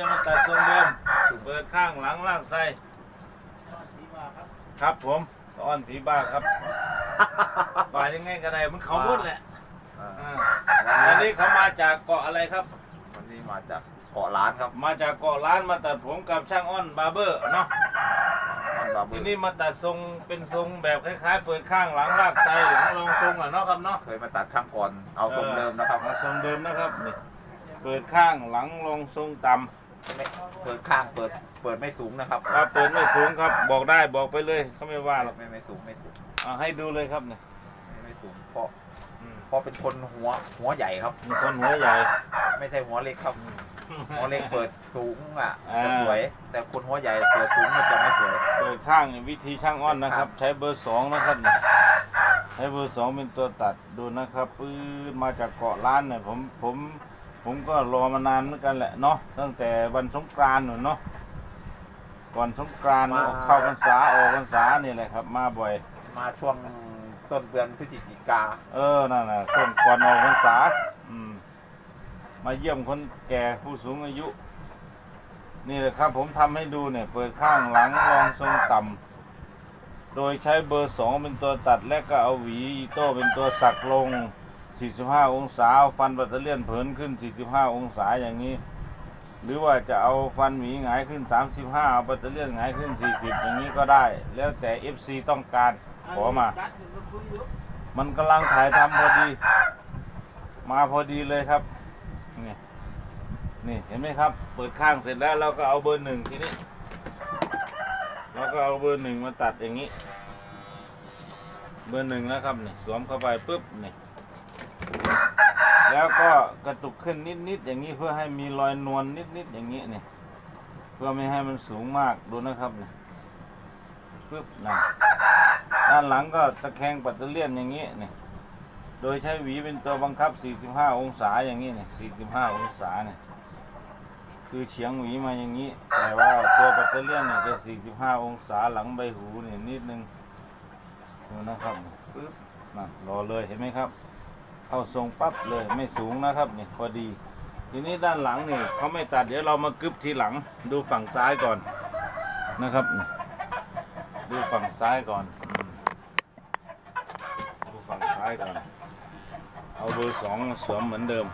จะมาตัดทรงเดิมเปิดข้างหลังล่างไส้ครับผมอ้อนผีบ้าครับบ้ายังไงก็ได้มันเขามุดแหละอ่าอ่าอันนี้เขามาจากเกาะอะไรครับ วันนี้มาจากเกาะล้านครับมาจากเกาะล้านมาตัดผมกับช่างอ้อนบาร์เบอร์เนาะมันบาบูทีนี้มาตัดทรงเป็นทรงแบบคล้ายๆ เปิดข้างหลังลากไส้หลังลงทรงอะเนาะครับเนาะ เคยมาตัดข้างก่อนเอาทรงเดิมนะครับ เอาทรงเดิมนะครับนี่เปิดข้างหลังลงทรงต่ำ ไม่เปิดข้างเปิดเปิดไม่สูงนะครับครับเปิดไม่สูงครับ บอกได้บอกไปเลยเขาไม่ว่าหรอกไม่ไม่สูงไม่สูงเอาให้ดูเลยครับเนี่ยไม่ไม่สูงเพราะอืมเพราะเป็นคนหัวหัวใหญ่ครับ มีคนหัวใหญ่ไม่ใช่หัวเล็กครับอืมหัวเล็กเปิดสูงอะอ่าจะสวย แต่คนหัวใหญ่เปิดสูงมันจะไม่สวย เปิดข้างเนี่ยวิธีช่างอ้อนนะครับ ใช้เบอร์สองนะครับเนี่ยใช้เบอร์สองเป็นตัวตัดดูนะครับปื้ดมาจากเกาะล้านเนี่ยผมผม ผมก็รอมานานเหมือนกันแหละเนาะตั้งแต่วันสงกรานต์หนูเนาะก่อนสงกรานต์มา เข้าพรรษาออกพรรษานี่แหละครับ มาบ่อย มาช่วงต้นเดือนพฤศจิกาเออนั่นน่ะช่วงก่อนออกพรรษาอืม มาเยี่ยมคนแก่ผู้สูงอายุ นี่แหละครับ ผมทำให้ดูเนี่ย เปิดข้างหลังรองทรงต่ำโดยใช้เบอร์สองเป็นตัวตัดและก็เอาหวีอีโต้เป็นตัวสักลง 45 องศาเอาฟันบัตเตอร์เลียนเผินขึ้น 45 องศาอย่างนี้ หรือว่าจะเอาฟันหวีหงายขึ้น 35 เอาบัตเตอร์เลียนหงายขึ้น 40 อย่างนี้ก็ได้ แล้วแต่ FC ต้องการขอมา มันกำลังถ่ายทำพอดี มาพอดีเลยครับ นี่นี่เห็นไหมครับ เปิดข้างเสร็จแล้วเราก็เอาเบอร์หนึ่งทีนี้เราก็เอาเบอร์หนึ่งมาตัดอย่างนี้ เบอร์หนึ่งนะครับนี่สวมเข้าไปปุ๊บนี่ แล้วก็กระตุกขึ้นนิดๆอย่างนี้เพื่อให้มีรอยนวลนิดๆอย่างนี้เนี่ยเพื่อไม่ให้มันสูงมากดูนะครับเนี่ปุ๊บนะด้านหลังก็ตะแคงปัตเตอร์เลียนอย่างนี้เนี่ยโดยใช้หวีเป็นตัวบังคับ 45 องศาอย่างนี้เนี่ย45 องศาเนี่ยคือเฉียงหวีมาอย่างนี้ แต่ว่าตัวปัตเตอร์เลียนเนี่ยจะ 45 องศาหลังใบหูเนี่ยนิดนึงดูนะครับนี่ปึ๊บนะรอเลยเห็นไหมครับ เข้าทรงปั๊บเลยไม่สูงนะครับนี่พอดี ทีนี้ด้านหลังนี่เขาไม่ตัดเดี๋ยวเรามากึบทีหลังดูฝั่งซ้ายก่อนนะครับ ดูฝั่งซ้ายก่อน ดูฝั่งซ้ายก่อน เอาเบอร์สองสวมเหมือนเดิม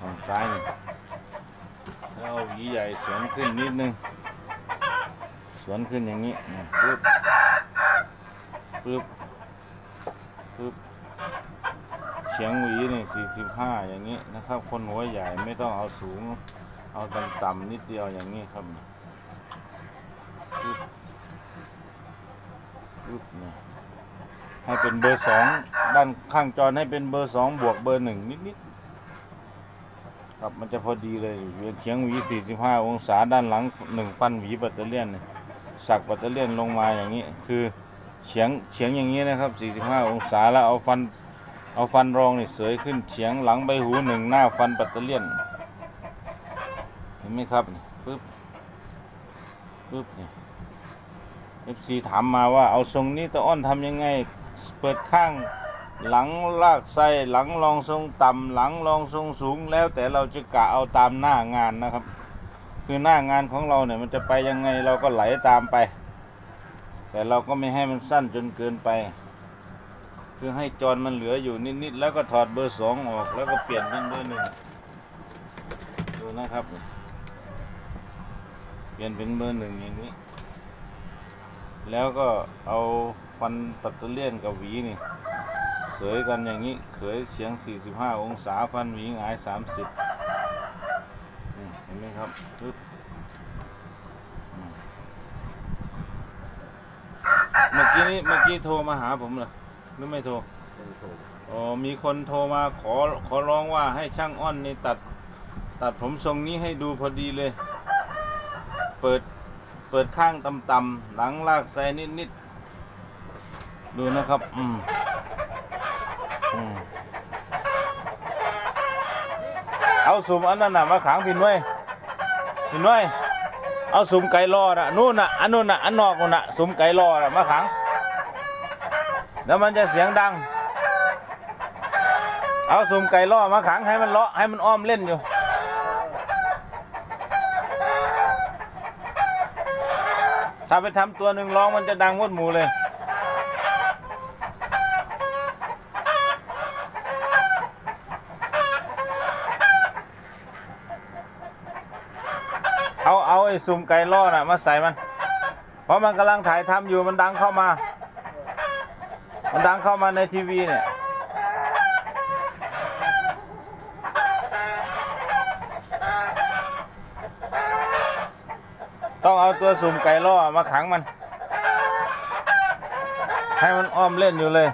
ฝั่งซ้ายนี่แล้วเอาหวีใหญ่สวนขึ้นนิดนึง สวนขึ้นอย่างนี้นะปึ๊บปึ๊บปึ๊บ เฉียงหวีนี่สี่สิบห้าอย่างนี้นะครับ คนหัวใหญ่ไม่ต้องเอาสูง เอาต่ำๆนิดเดียวอย่างนี้ครับปึ๊บปึ๊บนี่ให้เป็นเบอร์สองด้านข้างจอให้เป็นเบอร์สองบวกเบอร์หนึ่งนิดๆครับมันจะพอดีเลยเวียนเฉียงหวี45องศาด้านหลังหนึ่งพันหวีปัตเตอร์เลียนสักปัตเตอร์เลียนลงมาอย่างนี้ คือเฉียงเฉียงอย่างนี้นะครับ 45 องศาแล้วเอาฟัน เอาฟันรองนี่เสยขึ้นเฉียงหลังใบหูหนึ่งหน้าฟันปัตเตเลียน เห็นไหมครับนี่ปึ๊บปึ๊บนี่ FC ถามมาว่าเอาทรงนี้ตะอ้อนทำยังไง เปิดข้างหลังลากไส้หลังรองทรงต่ำหลังรองทรงสูงแล้วแต่เราจะกะเอาตามหน้างานนะครับ คือหน้างานของเราเนี่ยมันจะไปยังไงเราก็ไหลตามไป แต่เราก็ไม่ให้มันสั้นจนเกินไป คือให้จรมันเหลืออยู่นิดๆแล้วก็ถอดเบอร์สองออก แล้วก็เปลี่ยนเป็นเบอร์หนึ่งดูนะครับ เปลี่ยนเป็นเบอร์หนึ่งอย่างนี้ แล้วก็เอาฟันปัตเตอร์เลียนกับหวีนี่เสยกันอย่างนี้เขยเฉียง 45 องศาฟันหวีหงาย 30 เห็นไหมครับปึ๊บเมื่อกี้นี้เมื่อกี้โทรมาหาผมเหรอ หรือไม่โทรอ๋อมีคนโทรมาขอขอร้องว่าให้ช่างอ้อนนี่ตัด ตัดผมทรงนี้ให้ดูพอดีเลย เปิดเปิดข้างต่ำๆหลังลากไซนิดๆดูนะครับ อืมอืมเอาสุ่มอันนั้นน่ะมาขังพินไว้พินไว้เอาสุ่มไก่รอน่ะนู่นน่ะอันนู่นน่ะอันนอกนู่นน่ะสุ่มไก่รอน่ะมาขัง แล้วมันจะเสียงดัง เอาสุ่มไก่ล่อมาขังให้มันเลาะให้มันอ้อมเล่นอยู่ ถ้าไปทำตัวหนึ่งร้องมันจะดังวดหมูเลยเอา เอาไอ้ซุ่มไก่ล่อน่ะ มาใส่มัน เพราะมันกำลังถ่ายทำอยู่มันดังเข้ามา มันดังเข้ามาในทีวีเนี่ยต้องเอาตัวสุ่มไก่ล่อมาขังมัน ให้มันอ้อมเล่นอยู่เลย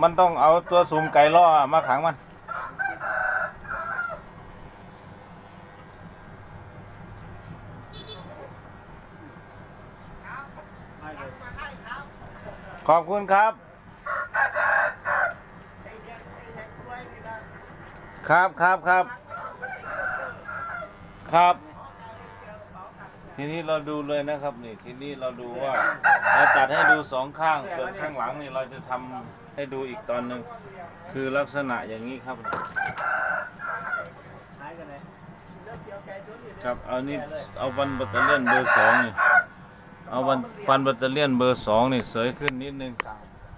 มันต้องเอาตัวสุ่มไก่ล่อมาขังมัน ขอบคุณครับ ครับครับครับ ครับ ทีนี้เราดูเลยนะครับนี่ทีนี้เราดูว่าเราตัดให้ดูสองข้างส่วนข้างหลังนี่เราจะทำให้ดูอีกตอนหนึ่งคือลักษณะอย่างนี้ครับ ครับเอานี่เอาฟันบัตเตอร์เลียนเบอร์สองนี่เอาวันฟันบัตเตอร์เลียนเบอร์สองนี่เสยขึ้นนิดนึง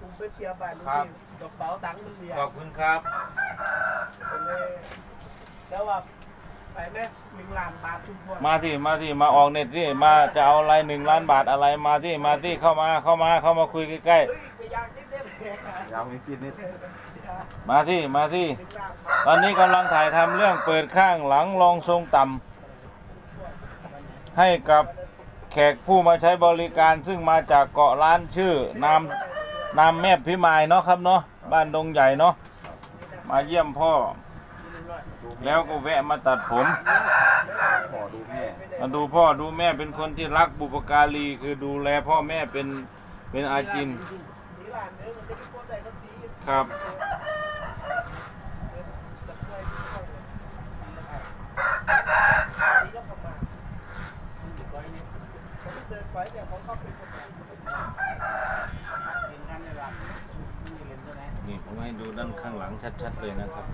ผมไปเชียร์บ้านครับกระเป๋าตังค์มันเบียขอบคุณครับผมเลยแล้วว่า ไปไหมหนึ่งล้านบาททุกคนมาที่มาที่มาออกเน็ตที่มาจะเอาอะไรหนึ่งล้านบาทอะไรมาที่มาที่เข้ามาเข้ามาเข้ามาคุยใกล้เฮ้ยไปอยากนิดเดียวเลยอยากมีกินนิดๆมาที่มาที่ หนึ่งล้านบาทตอนนี้กำลังถ่ายทำเรื่องเปิดข้างหลังรองทรงต่ำให้กับแขกผู้มาใช้บริการซึ่งมาจากเกาะล้านชื่อนามนามแม่พิมายเนาะครับเนาะบ้านดงใหญ่เนาะมาเยี่ยมพ่อ แล้วก็แวะมาตัดผมขอดูแม่มาดูพ่อดูแม่เป็นคนที่รักบุปการีคือดูแลพ่อแม่เป็นเป็นอาจินนี่ล้านเนื้อมันจะเป็นคนใดก็ตีครับตีก็ประมาณไว้เนี่ยผมเจอไว้เนี่ยเขาก็เป็นคนดีเป็นกันในร้านนี่เล่นใช่ไหมนี่ผมให้ดูด้านข้างหลังชัดๆเลยนะครับ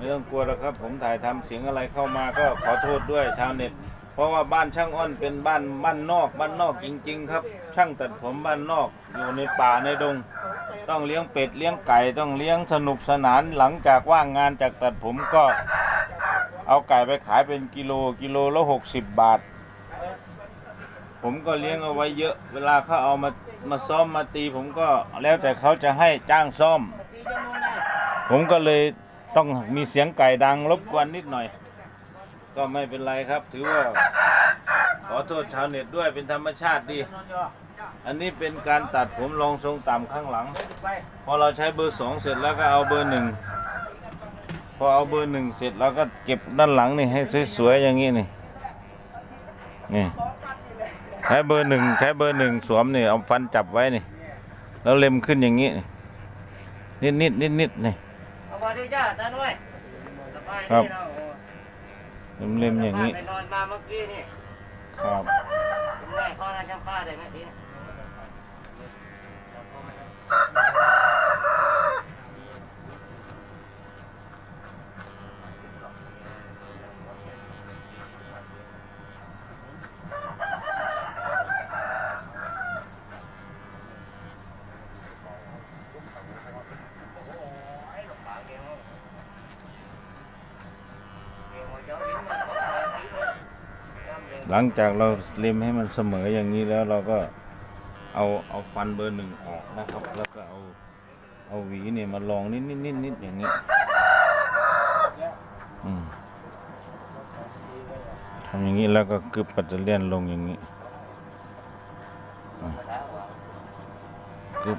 ไม่ต้องกลัวแล้วครับ ผมถ่ายทำเสียงอะไรเข้ามาก็ขอโทษด้วยชาวเน็ต เพราะว่าบ้านช่างอ้อนเป็นบ้านบ้านนอก บ้านนอกจริง ๆ ครับ ช่างตัดผมบ้านนอกอยู่ในป่าในดง ต้องเลี้ยงเป็ดเลี้ยงไก่ต้องเลี้ยงสนุกสนานหลังจากว่างงานจากตัดผมก็ เอาไก่ไปขายเป็นกิโลกิโลละหกสิบบาท ผมก็เลี้ยงเอาไว้เยอะ เวลาเขาเอามามาซ่อมมาตี ผมก็แล้วแต่เขาจะให้จ้างซ่อม ผมก็เลย ต้องมีเสียงไก่ดังรบกวนนิดหน่อย ก็ไม่เป็นไรครับ ถือว่า ขอโทษชาวเน็ตด้วยเป็นธรรมชาติดี อันนี้เป็นการตัดผมรองทรงต่ำข้างหลัง พอเราใช้เบอร์สองเสร็จแล้วก็เอาเบอร์หนึ่งพอเอาเบอร์หนึ่งเสร็จแล้วก็เก็บด้านหลังนี่ให้สวยๆอย่างนี้นี่นี่ใช้เบอร์หนึ่งใช้เบอร์หนึ่งสวมนี่เอาฟันจับไว้นี่ แล้วเล็มขึ้นอย่างนี้นิดนิดนิดนิดๆนี่ สวัสดีจ้าตาหน่วยสบายครับดีเนาะเล็มเล็มๆอย่างนี้ ไปนอนมาเมื่อกี้นี่ครับคุณแม่เข้านาจำป้าได้ไหมทีนี้ หลังจากเราเล็มให้มันเสมออย่างนี้แล้วเราก็เอาเอาฟันเบอร์หนึ่งออกนะครับ แล้วก็เอาเอาหวีเนี่ยมาลองนิดนิดนิดนิดอย่างนี้ทำอย่างนี้แล้วก็กึบปัตเตอร์เลียนลงอย่างนี้กึบ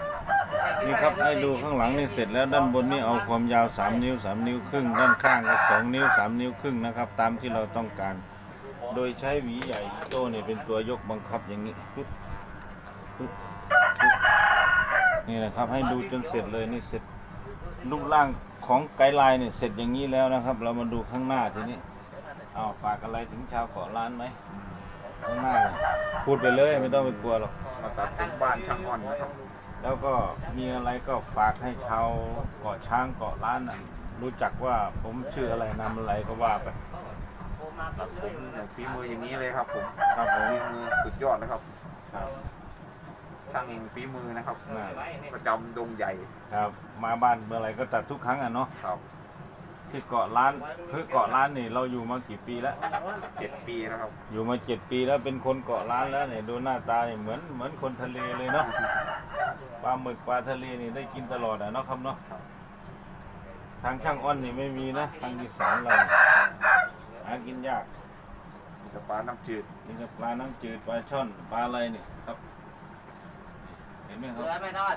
นเลยผมจะไม่ถึงโมงยับให้ดูข้างหลังนี่เสร็จแล้วด้านบนนี่เอาความยาว 3 นิ้ว 3 นิ้วครึ่ง ด้านข้างก็2นิ้ว 3 นิ้วครึ่งนะครับ ตามที่เราต้องการ โดยใช้หวีใหญ่โต้เนี่ยเป็นตัวยกบังคับอย่างนี้ปึ๊บปึ๊บปึ๊บนี่นะครับให้ดูจนเสร็จเลยนี่เสร็จรูปร่างของไกด์ไลน์เนี่ยเสร็จอย่างนี้แล้วนะครับ เรามาดูข้างหน้าทีนี้เอาฝากอะไรถึงชาวเกาะล้านไหมข้างหน้าพูดไปเลยไม่ต้องไปกลัวหรอกมาตัดถึงบ้านช่างอ่อนนะครับ แล้วก็มีอะไรก็ฝากให้ชาวเกาะช้างเกาะล้านน่ะรู้จักว่าผมชื่ออะไรนามอะไรก็ว่าไปตัดผมอย่างฝีมืออย่างนี้เลยครับผมครับผม ฝีมือสุดยอดนะครับ ครับ ช่างฝีมือนะครับ น่ะประจำดงใหญ่ครับ มาบ้านเมื่อไหรก็ตัดทุกครั้งอะเนาะครับที่เกาะล้านคือเกาะล้านนี่เราอยู่มากี่ปีแล้ว เจ็ดปีแล้วครับอยู่มาเจ็ดปีแล้วเป็นคนเกาะล้านแล้วเนี่ยดูหน้าตาเนี่ยเหมือนเหมือนคนทะเลเลยเนาะ ปลาหมึกปลาทะเลนี่ได้กินตลอดอะเนาะครับเนาะทางช่างอ้อนนี่ไม่มีนะ ทางอีสานเราหากินยากมีแต่ปลาน้ำจืดนี่ก็ปลาน้ำจืดปลาช่อนปลาอะไรเนี่ยครับ เห็นไหมครับไม่ทอด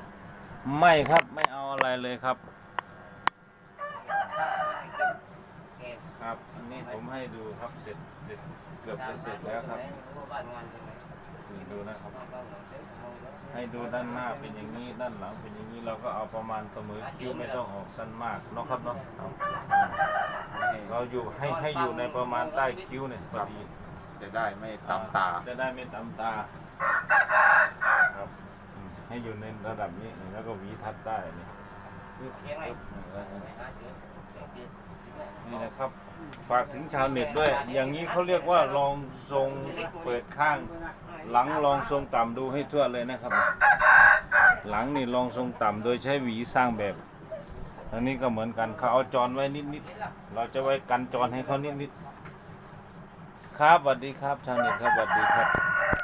ไม่ครับไม่เอาอะไรเลยครับครับ อันนี้ผมให้ดูครับเสร็จเสร็จเกือบจะเสร็จแล้วครับนี่ ดูนะครับ ให้ดูด้านหน้าเป็นอย่างนี้ด้านหลังเป็นอย่างนี้เราก็เอาประมาณเสมอคิ้วไม่ต้องออกสั้นมากเนาะครับเนาะเราอยู่ให้ให้อยู่ในประมาณใต้คิ้วเนี่ยพอดีจะได้ไม่ตำตา จะได้ไม่ตำตาครับอืมให้อยู่ในระดับนี้นี่แล้วก็หวีทัดได้นี่ปึ๊บปึ๊บนี่นะครับ ฝากถึงชาวเน็ตด้วย อย่างนี้เขาเรียกว่าลองทรงเปิดข้าง หลังลองทรงต่ำดูให้ทั่วเลยนะครับ หลังนี่ลองทรงต่ำโดยใช้หวีสร้างแบบอันนี้ก็เหมือนกันเขาเอาจรไว้นิดๆเราจะไว้กันจรให้เขานิดๆครับสวัสดีครับชาวเน็ตครับสวัสดีครับ